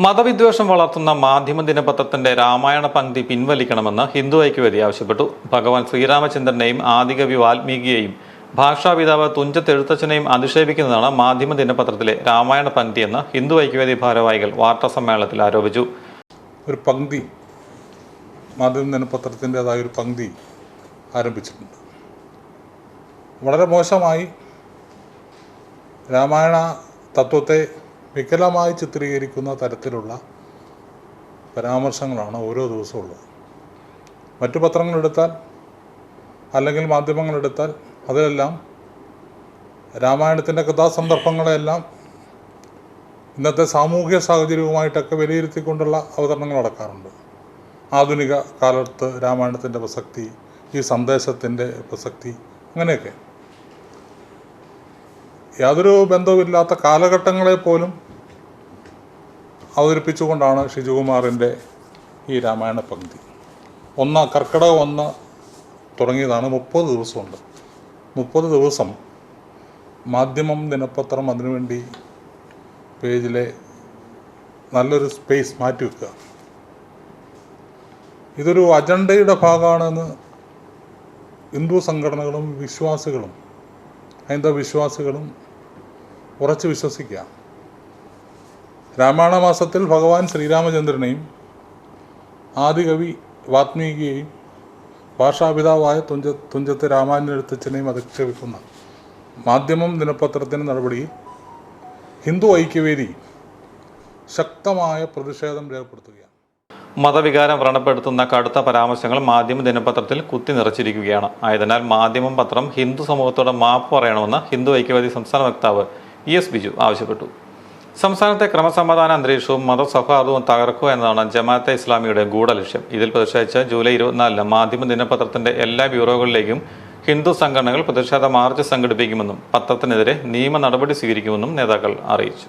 മതവിദ്വേഷം വളർത്തുന്ന മാധ്യമ ദിനപത്രത്തിന്റെ രാമായണ പങ്ക്തി പിൻവലിക്കണമെന്ന് ഹിന്ദു ഐക്യവേദി ആവശ്യപ്പെട്ടു. ഭഗവാൻ ശ്രീരാമചന്ദ്രനെയും ആദികവി വാൽമീകിയെയും ഭാഷാപിതാവ് തുഞ്ചത്തെഴുത്തച്ഛനെയും അധിക്ഷേപിക്കുന്നതാണ് മാധ്യമ ദിനപത്രത്തിലെ രാമായണ പങ്ക്തിയെന്ന് ഹിന്ദു ഐക്യവേദി ഭാരവാഹികൾ വാർത്താ സമ്മേളനത്തിൽ ആരോപിച്ചു. ഒരു പങ്ക്തി മാധ്യമ ദിനപത്രത്തിന്റെതായ ഒരു പങ്ക്തി ആരംഭിച്ചിട്ടുണ്ട്. വളരെ മോശമായി രാമായണ തത്വത്തെ വികലമായി ചിത്രീകരിക്കുന്ന തരത്തിലുള്ള പരാമർശങ്ങളാണ് ഓരോ ദിവസവും ഉള്ളത്. മറ്റു പത്രങ്ങളെടുത്താൽ അല്ലെങ്കിൽ മാധ്യമങ്ങളെടുത്താൽ അതിലെല്ലാം രാമായണത്തിന്റെ കഥാസന്ദർഭങ്ങളെല്ലാം ഇന്നത്തെ സാമൂഹിക സാഹചര്യവുമായിട്ടൊക്കെ വിലയിരുത്തിക്കൊണ്ടുള്ള അവതരണങ്ങൾ നടക്കാറുണ്ട് ആധുനിക കാലത്ത് രാമായണത്തിന്റെ പ്രസക്തി ഈ സന്ദേശത്തിന്റെ പ്രസക്തി അങ്ങനെയൊക്കെ. യാതൊരു ബന്ധവുമില്ലാത്ത കാലഘട്ടങ്ങളെ പോലും അവതരിപ്പിച്ചുകൊണ്ടാണ് ഷിജുകുമാറിന്റെ ഈ രാമായണ പങ്ക്തി ഒന്ന് കർക്കിടകം ഒന്ന് തുടങ്ങിയതാണ് മുപ്പത് ദിവസമുണ്ട്. മുപ്പത് ദിവസം മാധ്യമം ദിനപത്രം അതിനുവേണ്ടി പേജിലെ നല്ലൊരു സ്പേസ് മാറ്റി വെക്കുക. ഇതൊരു അജണ്ടയുടെ ഭാഗമാണെന്ന് ഹിന്ദു സംഘടനകളും വിശ്വാസികളും ഹൈന്ദവ വിശ്വാസികളും ഉറച്ചു വിശ്വസിക്കുക. രാമായണ മാസത്തിൽ ഭഗവാൻ ശ്രീരാമചന്ദ്രനെയും ആദികവി വാത്മീകിയെയും ഭാഷാപിതാവായ തുഞ്ച തുഞ്ചത്ത് രാമാനുജനെഴുത്തച്ഛനെയും അധിക്ഷേപിക്കുന്ന മാധ്യമം ദിനപത്രത്തിന് നടപടിയിൽ ഹിന്ദു ഐക്യവേദി ശക്തമായ പ്രതിഷേധം രേഖപ്പെടുത്തുകയാണ്. മതവികാരം വ്രണപ്പെടുത്തുന്ന കടുത്ത പരാമർശങ്ങൾ മാധ്യമ ദിനപത്രത്തിൽ കുത്തി നിറച്ചിരിക്കുകയാണ്. ആയതിനാൽ മാധ്യമം പത്രം ഹിന്ദു സമൂഹത്തോട് മാപ്പ് പറയണമെന്ന് ഹിന്ദു ഐക്യവേദി സംസ്ഥാന വക്താവ് ഇ എസ് ബിജു ആവശ്യപ്പെട്ടു. സംസ്ഥാനത്തെ ക്രമസമാധാന അന്തരീക്ഷവും മതസൗഹാർദ്ദവും തകർക്കുക എന്നതാണ് ജമാഅത്തെ ഇസ്ലാമിയുടെ ഗൂഢലക്ഷ്യം. ഇതിൽ പ്രതിഷേധിച്ച് ജൂലൈ ഇരുപത്തിനാലിന് മാധ്യമ ദിനപത്രത്തിന്റെ എല്ലാ ബ്യൂറോകളിലേക്കും ഹിന്ദു സംഘടനകൾ പ്രതിഷേധ മാർച്ച് സംഘടിപ്പിക്കുമെന്നും പത്രത്തിനെതിരെ നിയമ നടപടി സ്വീകരിക്കുമെന്നും നേതാക്കൾ അറിയിച്ചു.